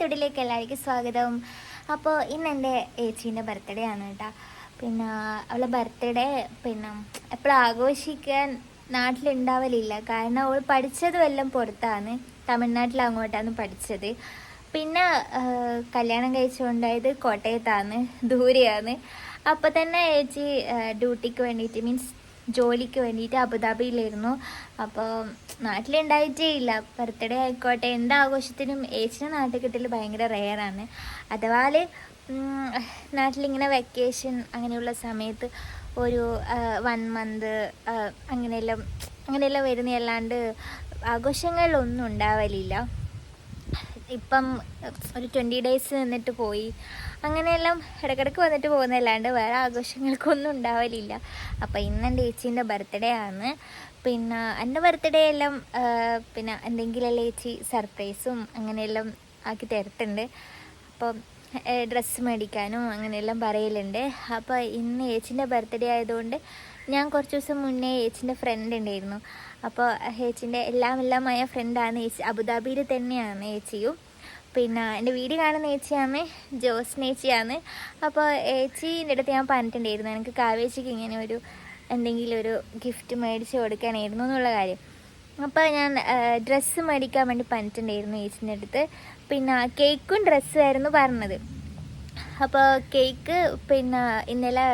തൊടിലേക്ക് എല്ലാവർക്കും സ്വാഗതം. അപ്പോൾ ഇന്ന് എന്റെ ഏച്ചീന്റെ ബർത്ത്ഡേ ആണ് കേട്ടോ. പിന്നെ അവളെ ബർത്ത്ഡേ പിന്നെ എപ്പോഴും ആഘോഷിക്കാൻ നാട്ടിലുണ്ടാവലില്ല. കാരണം അവൾ പഠിച്ചത് വല്ലതും പുറത്താണ്. തമിഴ്നാട്ടിൽ അങ്ങോട്ടാണ് പഠിച്ചത്. പിന്നെ കല്യാണം കഴിച്ചുകൊണ്ടായത് കോട്ടയത്താണ് ദൂരെയാണ്. അപ്പോൾ തന്നെ ഏച്ചി ഡ്യൂട്ടിക്ക് വേണ്ടിയിട്ട് മീൻസ് ജോലിക്ക് വേണ്ടിയിട്ട് അബുദാബിയിലായിരുന്നു. അപ്പോൾ നാട്ടിലുണ്ടായിട്ടേ ഇല്ല ബർത്ത്ഡേ ആയിക്കോട്ടെ എന്ത് ആഘോഷത്തിനും ഏച്ചിനെ നാട്ടിൽ കിട്ടൽ ഭയങ്കര റെയറാണ്. അഥവാ നാട്ടിലിങ്ങനെ വെക്കേഷൻ അങ്ങനെയുള്ള സമയത്ത് ഒരു വൺ മന്ത് അങ്ങനെയെല്ലാം അങ്ങനെയെല്ലാം വരുന്നതല്ലാണ്ട് ആഘോഷങ്ങളിലൊന്നും ഉണ്ടാവലില്ല. ഇപ്പം ഒരു ട്വന്റി ഡേയ്സ് നിന്നിട്ട് പോയി. അങ്ങനെയെല്ലാം ഇടക്കിടക്ക് വന്നിട്ട് പോകുന്നതല്ലാണ്ട് വേറെ ആഘോഷങ്ങൾക്കൊന്നും ഉണ്ടാവലില്ല. അപ്പം ഇന്നെന്റെ ഏച്ചീന്റെ ബർത്ത്ഡേ ആണ്. പിന്നെ എന്റെ ബർത്ത്ഡേ എല്ലാം പിന്നെ എന്തെങ്കിലും ചേച്ചി സർപ്രൈസും അങ്ങനെയെല്ലാം ആക്കി തരത്തുണ്ട് അപ്പം ഡ്രസ്സ് മേടിക്കാനും അങ്ങനെയെല്ലാം പറയലുണ്ട്. അപ്പോൾ ഇന്ന് ചേച്ചിന്റെ ബർത്ത്ഡേ ആയതുകൊണ്ട് ഞാൻ കുറച്ച് ദിവസം മുന്നേ ചേച്ചിന്റെ ഫ്രണ്ട് ഉണ്ടായിരുന്നു. അപ്പോൾ ചേച്ചിന്റെ എല്ലാം എല്ലാമായ ഫ്രണ്ടാണ് ചേച്ചി അബുദാബിയിൽ തന്നെയാണ് ചേച്ചിയും പിന്നെ എന്റെ വീട് കാണുന്ന ചേച്ചിയാണ് ജോസ് ചേച്ചിയാണ് അപ്പോൾ ചേച്ചീന്റെ അടുത്ത് ഞാൻ പറഞ്ഞിട്ടുണ്ടായിരുന്നു. എനിക്ക് കാവേച്ചിക്ക് ഇങ്ങനെ ഒരു എന്തെങ്കിലും ഒരു ഗിഫ്റ്റ് മേടിച്ച് കൊടുക്കാനായിരുന്നു എന്നുള്ള കാര്യം. അപ്പോൾ ഞാൻ ഡ്രസ്സ് മേടിക്കാൻ വേണ്ടി പറഞ്ഞിട്ടുണ്ടായിരുന്നു ഏച്ചിന്റെ അടുത്ത്. പിന്നെ കേക്കും ഡ്രസ്സും ആയിരുന്നു പറഞ്ഞത്. അപ്പോൾ കേക്ക് പിന്നെ ഇന്നലെ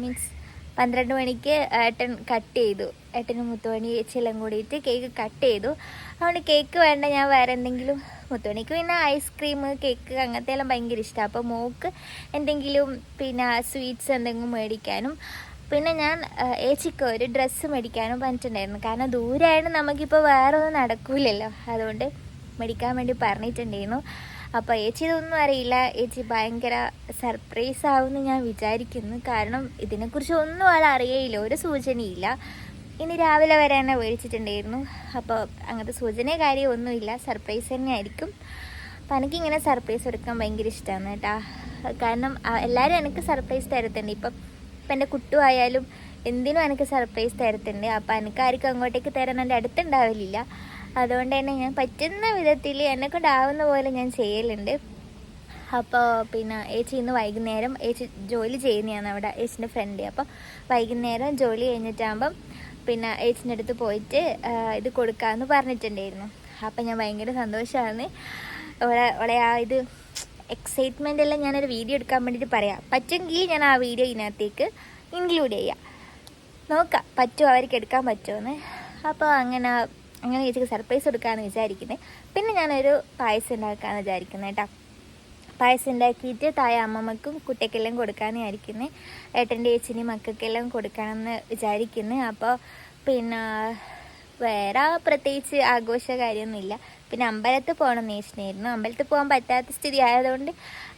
മീൻസ് പന്ത്രണ്ട് മണിക്ക് ഏട്ടൻ കട്ട് ചെയ്തു. ഏട്ടനും മുത്തുമണി ചേച്ചിയെല്ലാം കൂടിയിട്ട് കേക്ക് കട്ട് ചെയ്തു. അതുകൊണ്ട് കേക്ക് വേണ്ട ഞാൻ വേറെ എന്തെങ്കിലും മുത്തുമണിക്ക് പിന്നെ ഐസ്ക്രീം കേക്ക് അങ്ങനത്തെ എല്ലാം ഭയങ്കര ഇഷ്ടമാണ് അപ്പോൾ മോക്ക് എന്തെങ്കിലും പിന്നെ സ്വീറ്റ്സ് എന്തെങ്കിലും മേടിക്കാനും പിന്നെ ഞാൻ ഏച്ചിക്ക് ഒരു ഡ്രസ്സ് മേടിക്കാനും പറഞ്ഞിട്ടുണ്ടായിരുന്നു. കാരണം ദൂരെയായിട്ട് നമുക്കിപ്പോൾ വേറെ ഒന്നും നടക്കൂലല്ലോ. അതുകൊണ്ട് മേടിക്കാൻ വേണ്ടി പറഞ്ഞിട്ടുണ്ടായിരുന്നു. അപ്പോൾ ഏച്ചി ഇതൊന്നും അറിയില്ല. ഏച്ചി ഭയങ്കര സർപ്രൈസ് ആവുമെന്ന് ഞാൻ വിചാരിക്കുന്നു. കാരണം ഇതിനെക്കുറിച്ച് ഒന്നും ആൾ അറിയയില്ല. ഒരു സൂചനയില്ല. ഇനി രാവിലെ വരെ തന്നെ മേടിച്ചിട്ടുണ്ടായിരുന്നു. അപ്പോൾ അങ്ങനത്തെ സൂചന കാര്യമൊന്നുമില്ല സർപ്രൈസ് തന്നെ ആയിരിക്കും അപ്പോൾ എനിക്കിങ്ങനെ സർപ്രൈസ് എടുക്കാൻ ഭയങ്കര ഇഷ്ടമാണ് കേട്ടാ. കാരണം എല്ലാവരും എനിക്ക് സർപ്രൈസ് തരത്തുണ്ട്. ഇപ്പം ഇപ്പം എന്റെ കുട്ടുവായാലും എന്തിനും എനിക്ക് സർപ്രൈസ് തരത്തുണ്ട്. അപ്പോൾ എനിക്കാർക്കും അങ്ങോട്ടേക്ക് തരാൻ എന്റെ അടുത്തുണ്ടാവലില്ല. അതുകൊണ്ട് തന്നെ ഞാൻ പറ്റുന്ന വിധത്തിൽ എന്നെ കൊണ്ടാവുന്ന പോലെ ഞാൻ ചെയ്യലുണ്ട്. അപ്പോൾ പിന്നെ ഏച്ചി ഇന്ന് വൈകുന്നേരം ഏച്ചി ജോലി ചെയ്യുന്നതാണ് അവിടെ ഏച്ചിന്റെ ഫ്രണ്ട് അപ്പോൾ വൈകുന്നേരം ജോലി കഴിഞ്ഞിട്ടാകുമ്പം പിന്നെ ഏച്ചിന്റെ അടുത്ത് പോയിട്ട് ഇത് കൊടുക്കാമെന്ന് പറഞ്ഞിട്ടുണ്ടായിരുന്നു. അപ്പം ഞാൻ ഭയങ്കര സന്തോഷമാണ്. ഓളെ ഓളെ ആ ഇത് എക്സൈറ്റ്മെന്റ് എല്ലാം ഞാനൊരു വീഡിയോ എടുക്കാൻ വേണ്ടിയിട്ട് പറയാം. പറ്റുമെങ്കിൽ ഞാൻ ആ വീഡിയോ ഇതിനകത്തേക്ക് ഇൻക്ലൂഡ് ചെയ്യാം. നോക്കാം പറ്റുമോ? അവർക്ക് എടുക്കാൻ പറ്റുമെന്ന്. അപ്പോൾ അങ്ങനെ അങ്ങനെ ചേച്ചിക്ക് സർപ്രൈസ് കൊടുക്കാമെന്ന് വിചാരിക്കുന്നത് പിന്നെ ഞാനൊരു പായസം ഉണ്ടാക്കാമെന്ന് വിചാരിക്കുന്നത് കേട്ടോ. പായസം ഉണ്ടാക്കിയിട്ട് തായ അമ്മമ്മക്കും കുട്ടിക്കെല്ലാം കൊടുക്കാമെന്ന് വിചാരിക്കുന്നത് ഏട്ടന്റെ ചേച്ചിനും മക്കൾക്കെല്ലാം കൊടുക്കണമെന്ന് വിചാരിക്കുന്നത് അപ്പോൾ പിന്നെ വേറെ പ്രത്യേകിച്ച് ആഘോഷ കാര്യമൊന്നുമില്ല. പിന്നെ അമ്പലത്തിൽ പോകണം എന്ന് വെച്ചിട്ടുണ്ടായിരുന്നു അമ്പലത്തിൽ പോകാൻ പറ്റാത്ത സ്ഥിതി ആയതുകൊണ്ട്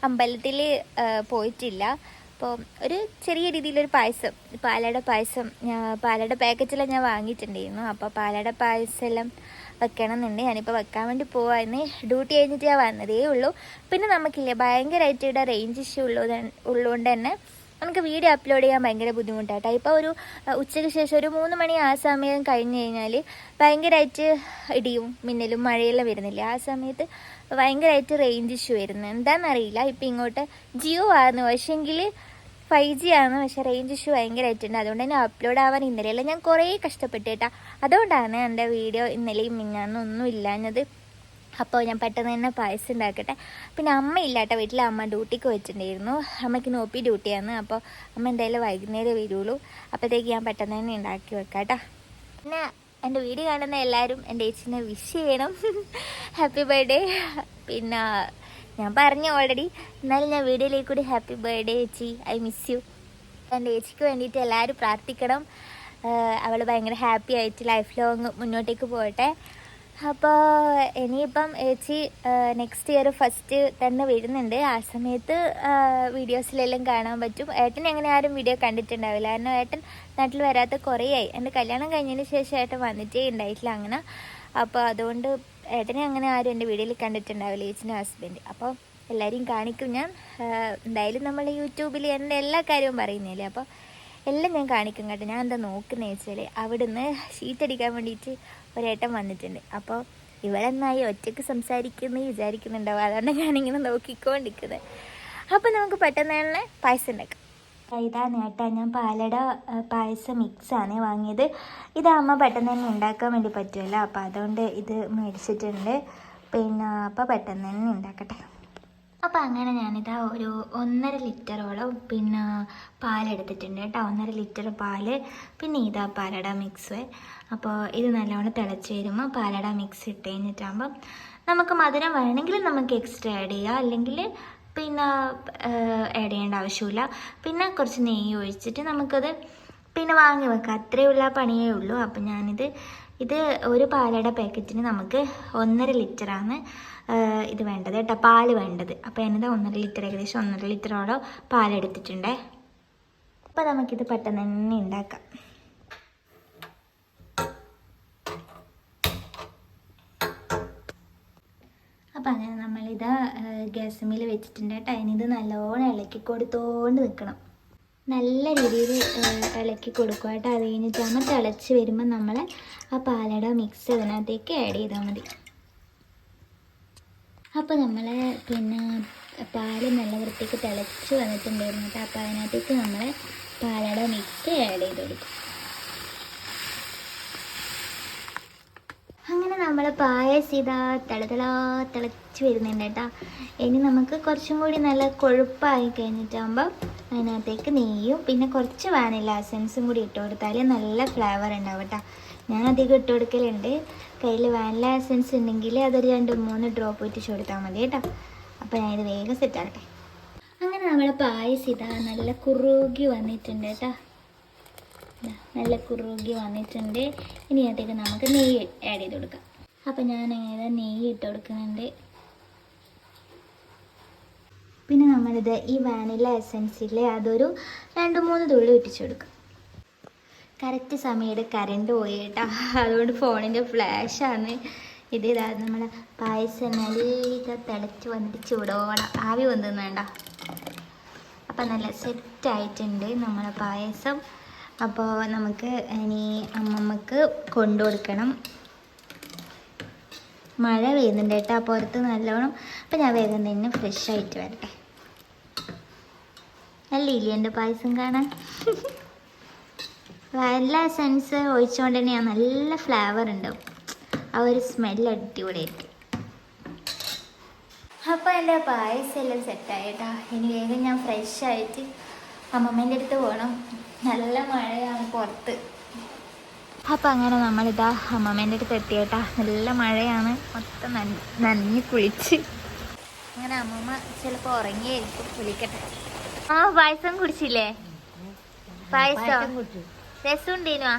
അമ്പലത്തിൽ പോയിട്ടില്ല. അപ്പോൾ ഒരു ചെറിയ രീതിയിലൊരു പായസം പാലട പായസം പാലട പാക്കറ്റെല്ലാം ഞാൻ വാങ്ങിയിട്ടുണ്ടായിരുന്നു. അപ്പോൾ പാലട പായസം എല്ലാം വെക്കണം എന്നുണ്ട് ഞാനിപ്പോൾ വെക്കാൻ വേണ്ടി പോവാന്ന് ഡ്യൂട്ടി കഴിഞ്ഞിട്ട് ഞാൻ വന്നതേ ഉള്ളൂ. പിന്നെ നമുക്കില്ലേ ഭയങ്കരമായിട്ട് ഇവിടെ റേഞ്ച് ഇഷ്യൂ ഉള്ളത് ഉള്ളതുകൊണ്ട് തന്നെ നമുക്ക് വീഡിയോ അപ്ലോഡ് ചെയ്യാൻ ഭയങ്കര ബുദ്ധിമുട്ടാട്ടോ. ഇപ്പോൾ ഒരു ഉച്ചയ്ക്ക് ശേഷം ഒരു മൂന്ന് മണി ആ സമയം കഴിഞ്ഞ് കഴിഞ്ഞാൽ ഭയങ്കരമായിട്ട് ഇടിയും മിന്നലും മഴയെല്ലാം വരുന്നില്ല? ആ സമയത്ത് ഭയങ്കരമായിട്ട് റേഞ്ച് ഇഷ്യൂ വരുന്നത് എന്താണെന്നറിയില്ല ഇപ്പം ഇങ്ങോട്ട് ജിയോ ആയിരുന്നു പക്ഷേങ്കിൽ ഫൈവ് ജി ആണ്. പക്ഷെ റേഞ്ച് ഇഷ്യൂ ഭയങ്കരമായിട്ടുണ്ട് അതുകൊണ്ട് തന്നെ അപ്ലോഡ് ആവാൻ ഇന്നലെയല്ല ഞാൻ കുറേ കഷ്ടപ്പെട്ടു കേട്ടാ. അതുകൊണ്ടാണ് എന്റെ വീഡിയോ ഇന്നലെയും മിന്നാന്നും ഒന്നും ഇല്ലാഞ്ഞത് അപ്പോൾ ഞാൻ പെട്ടെന്ന് തന്നെ പായസം ഉണ്ടാക്കട്ടെ. പിന്നെ അമ്മ ഇല്ലാട്ടെ വീട്ടിൽ അമ്മ ഡ്യൂട്ടിക്ക് വെച്ചിട്ടുണ്ടായിരുന്നു അമ്മയ്ക്ക് നോപ്പി ഡ്യൂട്ടിയാണ്. അപ്പോൾ അമ്മ എന്തായാലും വൈകുന്നേരം വരുള്ളൂ. അപ്പോഴത്തേക്ക് ഞാൻ പെട്ടെന്ന് തന്നെ ഉണ്ടാക്കി വെക്കാട്ടോ. പിന്നെ എന്റെ വീഡിയോ കാണുന്ന എല്ലാവരും എന്റെ ഏച്ചിനെ വിഷ് ചെയ്യണം. ഹാപ്പി ബർത്ത്ഡേ പിന്നെ ഞാൻ പറഞ്ഞു ഓൾറെഡി എന്നാലും ഞാൻ വീഡിയോയിലേക്ക് കൂടി ഹാപ്പി ബർത്ത്ഡേ ഏച്ചി. ഐ മിസ് യു എന്റെ ഏച്ചിക്ക് വേണ്ടിയിട്ട് എല്ലാവരും പ്രാർത്ഥിക്കണം. അവൾ ഭയങ്കര ഹാപ്പി ആയിട്ട് ലൈഫ് ലോങ് മുന്നോട്ടേക്ക് പോകട്ടെ. അപ്പോൾ ഇനിയിപ്പം ചേച്ചി നെക്സ്റ്റ് ഇയർ ഫസ്റ്റ് തന്നെ വരുന്നുണ്ട്. ആ സമയത്ത് വീഡിയോസിലെല്ലാം കാണാൻ പറ്റും. ഏട്ടൻ അങ്ങനെ ആരും വീഡിയോ കണ്ടിട്ടുണ്ടാവില്ല. കാരണം ഏട്ടൻ നാട്ടിൽ വരാത്ത കുറേയായി. എന്റെ കല്യാണം കഴിഞ്ഞതിന് ശേഷം ഏട്ടൻ വന്നിട്ടേ ഉണ്ടായിട്ടില്ല അങ്ങനെ. അപ്പോൾ അതുകൊണ്ട് ഏട്ടനെ അങ്ങനെ ആരും എന്റെ വീഡിയോയിൽ കണ്ടിട്ടുണ്ടാവില്ല ചേച്ചിന്റെ ഹസ്ബൻഡ് അപ്പോൾ എല്ലാവരെയും കാണിക്കും ഞാൻ. എന്തായാലും നമ്മൾ യൂട്യൂബിൽ എന്റെ എല്ലാ കാര്യവും പറയുന്നില്ലേ അപ്പോൾ എല്ലാം ഞാൻ കാണിക്കും കേട്ടോ. ഞാൻ എന്താ നോക്കുന്നത് വെച്ചാൽ അവിടുന്ന് ഷീറ്റ് അടിക്കാൻ വേണ്ടിയിട്ട് ഒരേട്ടൻ വന്നിട്ടുണ്ട്. അപ്പോൾ ഇവളെന്നായി ഒറ്റയ്ക്ക് സംസാരിക്കുന്നു വിചാരിക്കുന്നുണ്ടാവും. അതാണ് ഞാനിങ്ങനെ നോക്കിക്കൊണ്ടിരിക്കുന്നത് അപ്പോൾ നമുക്ക് പെട്ടെന്ന് തന്നെ പായസം ഉണ്ടാക്കാം. ഇതാണ് കേട്ടോ ഞാൻ പാലട പായസം മിക്സാണ് വാങ്ങിയത്. ഇതാകുമ്പോൾ പെട്ടെന്ന് തന്നെ ഉണ്ടാക്കാൻ വേണ്ടി പറ്റുമല്ലോ അപ്പോൾ അതുകൊണ്ട് ഇത് മേടിച്ചിട്ടുണ്ട്. പിന്നെ അപ്പോൾ പെട്ടെന്ന് തന്നെ ഉണ്ടാക്കട്ടെ. അപ്പോൾ അങ്ങനെ ഞാനിതാ ഒരു ഒന്നര ലിറ്ററോളം പിന്നെ പാലെടുത്തിട്ടുണ്ട് കേട്ടോ. ഒന്നര ലിറ്റർ പാൽ പിന്നെ ഇതാ പാലട മിക്സ് അപ്പോൾ ഇത് നല്ലവണ്ണം തിളച്ച് വരുമ്പോൾ പാലട മിക്സ് ഇട്ട് കഴിഞ്ഞിട്ടാകുമ്പം നമുക്ക് മധുരം വേണമെങ്കിൽ നമുക്ക് എക്സ്ട്രാ ആഡ് ചെയ്യാം. അല്ലെങ്കിൽ പിന്നെ ആഡ് ചെയ്യേണ്ട ആവശ്യമില്ല. പിന്നെ കുറച്ച് നെയ്യ് ഒഴിച്ചിട്ട് നമുക്കത് പിന്നെ വാങ്ങി വെക്കാം. അത്രയുള്ള പണിയേ ഉള്ളൂ. അപ്പം ഞാനിത് ഇത് ഒരു പാലട പാക്കറ്റിന് നമുക്ക് ഒന്നര ലിറ്ററാണ് ഇത് വേണ്ടത് കേട്ടോ പാൽ വേണ്ടത്. അപ്പോൾ ഞാനിത് ഒന്നര ലിറ്റർ ഏകദേശം ഒന്നര ലിറ്ററോളം പാലെടുത്തിട്ടുണ്ടേ. അപ്പോൾ നമുക്കിത് പെട്ടെന്ന് തന്നെ ഉണ്ടാക്കാം. അപ്പം അങ്ങനെ നമ്മളിത് ഗ്യാസുമിൽ വെച്ചിട്ടുണ്ട് കേട്ടോ. ഇനിഇത് നല്ലോണം ഇളക്കി കൊടുത്തോണ്ട് നിൽക്കണം നല്ല രീതിയിൽ ഇളക്കി കൊടുക്കുക കേട്ടോ. അത് കഴിഞ്ഞിട്ടാകുമ്പോൾ തിളച്ച് വരുമ്പോൾ നമ്മൾ ആ പാലട മിക്സ് അതിനകത്തേക്ക് ആഡ് ചെയ്താൽ മതി. അപ്പോൾ നമ്മൾ പിന്നെ പാൽ നല്ല വൃത്തിക്ക് തിളച്ച് വന്നിട്ടുണ്ടായിരുന്നു കേട്ടോ. അപ്പോൾ അതിനകത്തേക്ക് നമ്മൾ പാലട മിക്സ് ആഡ് ചെയ്ത് കൊടുക്കും. അങ്ങനെ നമ്മൾ പായസം ഇതാ തിളതിളാ തിളച്ച് വരുന്നുണ്ട് കേട്ടോ. ഇനി നമുക്ക് കുറച്ചും കൂടി നല്ല കൊഴുപ്പായി കഴിഞ്ഞിട്ടാകുമ്പോൾ അതിനകത്തേക്ക് നെയ്യും പിന്നെ കുറച്ച് വാനില എസൻസും കൂടി ഇട്ട് കൊടുത്താൽ നല്ല ഫ്ലേവർ ഉണ്ടാവും കേട്ടോ ഞാൻ അധികം ഇട്ട് കൊടുക്കലുണ്ട്. കയ്യിൽ വാനില എസൻസ് ഉണ്ടെങ്കിൽ അതൊരു രണ്ട് മൂന്ന് ഡ്രോപ്പ് ഇട്ടിച്ച് കൊടുത്താൽ മതി കേട്ടോ അപ്പോൾ ഞാനിത് വേഗം സെറ്റ് ആകട്ടെ അങ്ങനെ നമ്മളെ പായസം ഇതാ നല്ല കുറുകി വന്നിട്ടുണ്ട് കേട്ടോ നല്ല കുറുകി വന്നിട്ടുണ്ട്. ഇനി അതിലേക്ക് നമുക്ക് നെയ്യ് ആഡ് ചെയ്ത് കൊടുക്കാം. അപ്പം ഞാൻ അങ്ങനെ നെയ്യ് ഇട്ട് കൊടുക്കുന്നുണ്ട്. പിന്നെ നമ്മളിത് ഈ വാനില എസൻസിലെ അതൊരു രണ്ട് മൂന്ന് തുള്ളി ഒറ്റിച്ചു കൊടുക്കും. കറക്റ്റ് സമയത്ത് കറണ്ട് പോയി കേട്ടോ. അതുകൊണ്ട് ഫോണിന്റെ ഫ്ലാഷാണ് ഇത് ഇതാ നമ്മളെ പായസം നല്ല തിളച്ച് വന്നിട്ട് ചൂടോണം ആവി വന്നു വേണ്ട. അപ്പം നല്ല സെറ്റായിട്ടുണ്ട് നമ്മളെ പായസം. അപ്പോൾ നമുക്ക് ഇനി അമ്മമ്മക്ക് കൊണ്ടു കൊടുക്കണം. മഴ പെയ്യുന്നുണ്ട് കേട്ടോ. പുറത്ത് നല്ലോണം അപ്പം ഞാൻ വേഗം തന്നെ ഫ്രഷ് ആയിട്ട് വരട്ടെ. നല്ല ഇലിയന്റെ പായസം കാണാൻ? വല്ല സെൻസ് ഒഴിച്ചുകൊണ്ട് തന്നെ നല്ല ഫ്ലേവർ ഉണ്ടാവും. ആ ഒരു സ്മെല്ല് അടിപൊളിയായിരിക്കും അപ്പോൾ എന്റെ പായസം എല്ലാം സെറ്റായിട്ടാ ഇനി വേഗം ഞാൻ ഫ്രഷ് ആയിട്ട് അമ്മമ്മേന്റെ അടുത്ത് പോകണം നല്ല മഴയാണ് പുറത്ത്. അപ്പം അങ്ങനെ നമ്മളിതാ അമ്മമ്മേന്റെ അടുത്ത് എത്തിയേട്ടാ. നല്ല മഴയാണ്. മൊത്തം നന- നനഞ്ഞ് കുളിച്ച്. അങ്ങനെ അമ്മമ്മ ചിലപ്പോൾ ഉറങ്ങിയായിരിക്കും കുളിക്കട്ടെ. ആ പായസം കുടിച്ചില്ലേ? പായസം? രസമുണ്ടേനു?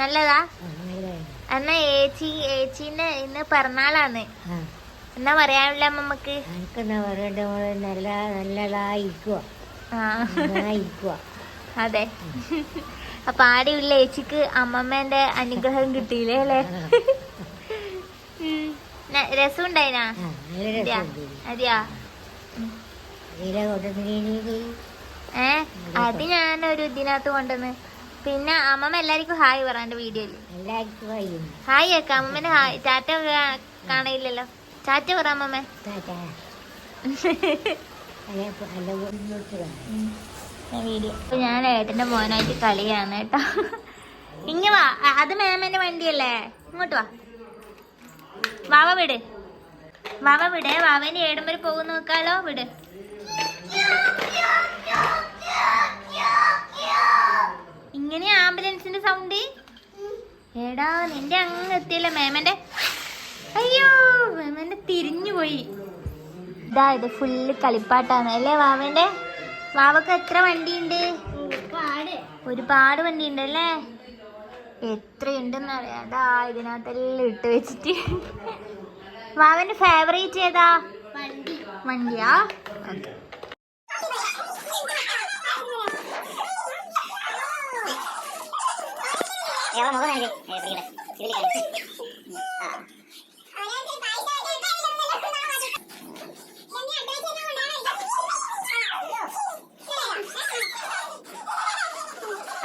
നല്ലതാ? എന്നാ ഏച്ചി ഏച്ചിന്റെ ഇന്ന് പിറന്നാളാണ് എന്നാ പറയാനുള്ള മോളെ നല്ല നല്ലതായിരിക്കുക ആ. നന്നായിരിക്കുക അതെ. അപ്പൊ ആരെയുള്ള ഏച്ചിക്ക് അമ്മമ്മേന്റെ അനുഗ്രഹം കിട്ടിയില്ലേ അല്ലേ? രസം ഉണ്ടായിനാ അതെയാ? ഏ? അത് ഞാനൊരു ഇതിനകത്ത് കൊണ്ടുവന്ന്. പിന്നെ അമ്മമ്മ എല്ലാവർക്കും ഹായ് പറ എന്റെ വീഡിയോയിൽ ഹായ് കേക്കാം. അമ്മമ്മേന്റെ ഹായ്. ടാറ്റ കാ- കാണയില്ലല്ലോ ടാറ്റ പറ അമ്മമ്മ. വീഡിയോ ഞാൻ ഏട്ടന്റെ മോനായിട്ട് കളിയാണ് കേട്ടോ. ഇങ്ങ വാ. അത് മേമന്റെ വണ്ടിയല്ലേ? ഇങ്ങോട്ട് വാ. വാവ വിട്. വാവ വിട്. വാവന്റെ ഏടം വരെ പോകുന്ന നോക്കാലോ. വിട്. ഇങ്ങനെ ആംബുലൻസിന്റെ സൗണ്ട് എടാ നിന്റെ അങ്ങ് എത്തിയല്ല മേമന്റെ അയ്യോ മേമന്റെ തിരിഞ്ഞു പോയി. ഇതാ ഇത് ഫുള്ള് കളിപ്പാട്ടാണ്. അല്ലേ വാവന്റെ? വാവക്ക് എത്ര വണ്ടിയുണ്ട്? ഒരുപാട്. വണ്ടിയുണ്ട് അല്ലേ? എത്രയുണ്ടെന്ന് അറിയാം. അതാ ഇതിനകത്തെല്ലാം ഇട്ട് വെച്ചിട്ട്. വാവന്റെ ഫേവറേറ്റ് ഏതാ? വണ്ടിയാ? ഓക്കെ.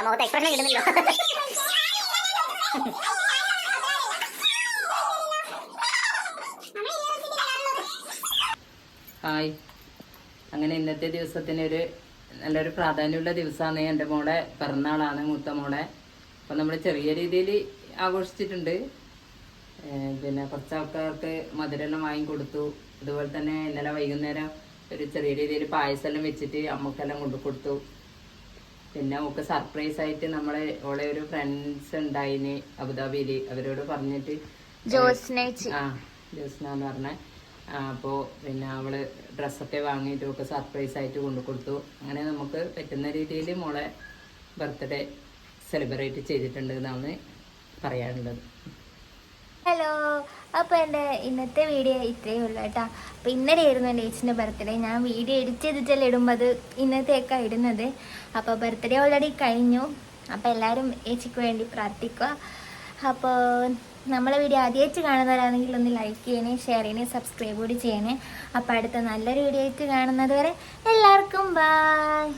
മുഖത്ത് എക്സ്പ്രഷൻ കിട്ടുന്നില്ലോ ഹായ്. അങ്ങനെ ഇന്നത്തെ ദിവസത്തിന് ഒരു നല്ലൊരു പ്രാധാന്യമുള്ള ദിവസമാണ് എന്റെ മോളെ പിറന്നാളാണ് മൂത്ത മോളെ. അപ്പം നമ്മൾ ചെറിയ രീതിയിൽ ആഘോഷിച്ചിട്ടുണ്ട്. പിന്നെ കുറച്ച് ആൾക്കാർക്ക് മധുരെല്ലാം വാങ്ങിക്കൊടുത്തു അതുപോലെ തന്നെ ഇന്നലെ വൈകുന്നേരം ഒരു ചെറിയ രീതിയിൽ പായസമെല്ലാം വെച്ചിട്ട് അമ്മക്കെല്ലാം കൊണ്ടു കൊടുത്തു പിന്നെ ഒക്കെ സർപ്രൈസ് ആയിട്ട് നമ്മളെ ഓളെ ഒരു ഫ്രണ്ട്സ് ഉണ്ടായിന് അബുദാബിയിൽ അവരോട് പറഞ്ഞിട്ട് ജോസ്നേച്ചി ആ ജോസ്ന എന്ന് പറഞ്ഞ. അപ്പോ പിന്നെ അവൾ ഡ്രസ്സൊക്കെ വാങ്ങിയിട്ട് ഒക്കെ സർപ്രൈസ് ആയിട്ട് കൊണ്ടു കൊടുത്തു. അങ്ങനെ നമുക്ക് പറ്റുന്ന രീതിയിൽ മോളെ ബർത്ത്ഡേ സെലിബ്രേറ്റ് ചെയ്തിട്ടുണ്ട് എന്നാണ് പറയാനുള്ളത്. ഹലോ അപ്പോൾ എന്റെ ഇന്നത്തെ വീഡിയോ ഇത്രയേ ഉള്ളൂ കേട്ടോ. അപ്പോൾ ഇന്നലെയായിരുന്നു എന്റെ ഏച്ചിന്റെ ബർത്ത്ഡേ ഞാൻ വീഡിയോ എഡിറ്റ് ചെയ്തിട്ടല്ലേ ഇടുമ്പോൾ അത് ഇന്നത്തെയൊക്കെ ഇടുന്നത്. അപ്പോൾ ബർത്ത്ഡേ ഓൾറെഡി കഴിഞ്ഞു. അപ്പോൾ എല്ലാവരും ഏച്ചിക്ക് വേണ്ടി പ്രാർത്ഥിക്കുക. അപ്പോൾ നമ്മളെ വീഡിയോ ആദ്യമായിട്ട് കാണുന്നവരാണെങ്കിൽ ഒന്ന് ലൈക്ക് ചെയ്യണേ ഷെയർ ചെയ്യണേ സബ്സ്ക്രൈബ് കൂടി ചെയ്യണേ. അപ്പോൾ അടുത്ത നല്ലൊരു വീഡിയോ ആയിട്ട് കാണുന്നത് വരെ എല്ലാവർക്കും ബൈ